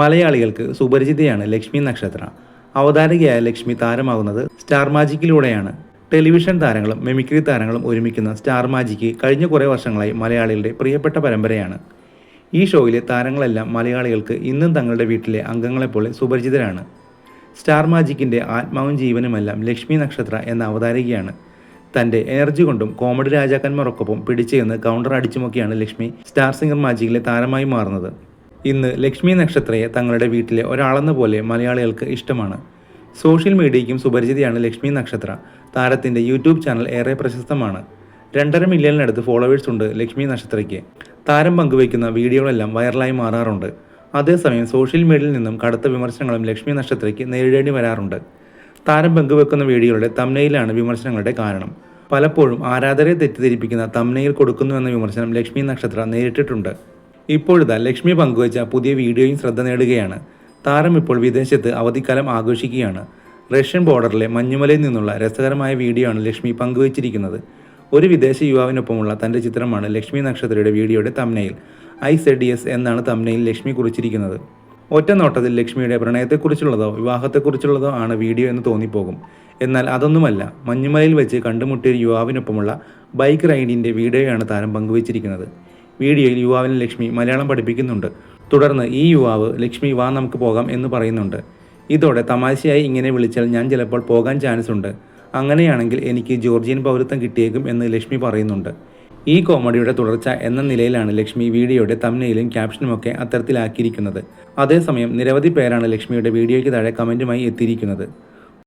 മലയാളികൾക്ക് സുപരിചിതയാണ് ലക്ഷ്മി നക്ഷത്ര. അവതാരകയായ ലക്ഷ്മി താരമാകുന്നത് സ്റ്റാർ മാജിക്കിലൂടെയാണ്. ടെലിവിഷൻ താരങ്ങളും മെമിക്രി താരങ്ങളും ഒരുമിക്കുന്ന സ്റ്റാർ മാജിക്ക് കഴിഞ്ഞ കുറേ വർഷങ്ങളായി മലയാളികളുടെ പ്രിയപ്പെട്ട പരമ്പരയാണ്. ഈ ഷോയിലെ താരങ്ങളെല്ലാം മലയാളികൾക്ക് ഇന്നും തങ്ങളുടെ വീട്ടിലെ അംഗങ്ങളെപ്പോലെ സുപരിചിതരാണ്. സ്റ്റാർ മാജിക്കിന്റെ ആത്മാവും ജീവനുമെല്ലാം ലക്ഷ്മി നക്ഷത്ര എന്ന അവതാരികയാണ്. തന്റെ എനർജി കൊണ്ടും കോമഡി രാജാക്കന്മാർക്കൊപ്പം പിടിച്ചെന്ന് കൗണ്ടർ അടിച്ചുമൊക്കെയാണ് ലക്ഷ്മി സ്റ്റാർ സിംഗർ മാജിക്കിലെ താരമായി മാറുന്നത്. ഇന്ന് ലക്ഷ്മി നക്ഷത്രയെ തങ്ങളുടെ വീട്ടിലെ ഒരാളെന്ന പോലെ മലയാളികൾക്ക് ഇഷ്ടമാണ്. സോഷ്യൽ മീഡിയയ്ക്കും സുപരിചിതയാണ് ലക്ഷ്മി നക്ഷത്ര. താരത്തിന്റെ യൂട്യൂബ് ചാനൽ ഏറെ പ്രശസ്തമാണ്. രണ്ടര മില്യണിനടുത്ത് ഫോളോവേഴ്സ് ഉണ്ട് ലക്ഷ്മി നക്ഷത്രയ്ക്ക്. താരം പങ്കുവയ്ക്കുന്ന വീഡിയോകളെല്ലാം വൈറലായി മാറാറുണ്ട്. അതേസമയം സോഷ്യൽ മീഡിയയിൽ നിന്നും കടുത്ത വിമർശനങ്ങളും ലക്ഷ്മി നക്ഷത്രയ്ക്ക് നേരിടേണ്ടി വരാറുണ്ട്. താരം പങ്കുവെക്കുന്ന വീഡിയോകളുടെ തമ്നയിലാണ് വിമർശനങ്ങളുടെ കാരണം. പലപ്പോഴും ആരാധകരെ തെറ്റിദ്ധരിപ്പിക്കുന്ന തമ്നയിൽ കൊടുക്കുന്നു എന്ന വിമർശനം ലക്ഷ്മി നക്ഷത്ര നേരിട്ടിട്ടുണ്ട്. ഇപ്പോഴിതാ ലക്ഷ്മി പങ്കുവച്ച പുതിയ വീഡിയോയും ശ്രദ്ധ നേടുകയാണ്. താരം ഇപ്പോൾ വിദേശത്ത് അവധിക്കാലം ആഘോഷിക്കുകയാണ്. റഷ്യൻ ബോർഡറിലെ മഞ്ഞുമലയിൽ നിന്നുള്ള രസകരമായ വീഡിയോ ആണ് ലക്ഷ്മി പങ്കുവച്ചിരിക്കുന്നത്. ഒരു വിദേശ യുവാവിനൊപ്പമുള്ള തന്റെ ചിത്രമാണ് ലക്ഷ്മി നക്ഷത്രയുടെ വീഡിയോയുടെ തമ്നയിൽ ഐ സെഡ് എസ് എന്നാണ് തമ്നയിൽ ലക്ഷ്മി കുറിച്ചിരിക്കുന്നത്. ഒറ്റ നോട്ടത്തിൽ ലക്ഷ്മിയുടെ പ്രണയത്തെക്കുറിച്ചുള്ളതോ വിവാഹത്തെക്കുറിച്ചുള്ളതോ ആണ് വീഡിയോ എന്ന് തോന്നിപ്പോകും. എന്നാൽ അതൊന്നുമല്ല മഞ്ഞുമലയിൽ വെച്ച് കണ്ടുമുട്ടിയ യുവാവിനൊപ്പമുള്ള ബൈക്ക് റൈഡിന്റെ വീഡിയോയാണ് താരം പങ്കുവച്ചിരിക്കുന്നത്. വീഡിയോയിൽ യുവാവിനെ ലക്ഷ്മി മലയാളം പഠിപ്പിക്കുന്നുണ്ട്. തുടർന്ന് ഈ യുവാവ് ലക്ഷ്മി വാ നമുക്ക് പോകാം എന്ന് പറയുന്നുണ്ട്. ഇതോടെ തമാശയായി ഇങ്ങനെ വിളിച്ചാൽ ഞാൻ ചിലപ്പോൾ പോകാൻ ചാൻസ് ഉണ്ട്. അങ്ങനെയാണെങ്കിൽ എനിക്ക് ജോർജിയൻ പൗരത്വം കിട്ടിയേക്കും എന്ന് ലക്ഷ്മി പറയുന്നുണ്ട്. ഈ കോമഡിയുടെ തുടർച്ച എന്ന നിലയിലാണ് ലക്ഷ്മി വീഡിയോയുടെ തമ്നയിലും ക്യാപ്ഷനുമൊക്കെ അത്തരത്തിലാക്കിയിരിക്കുന്നത്. അതേസമയം നിരവധി പേരാണ് ലക്ഷ്മിയുടെ വീഡിയോയ്ക്ക് താഴെ കമന്റുമായി എത്തിയിരിക്കുന്നത്.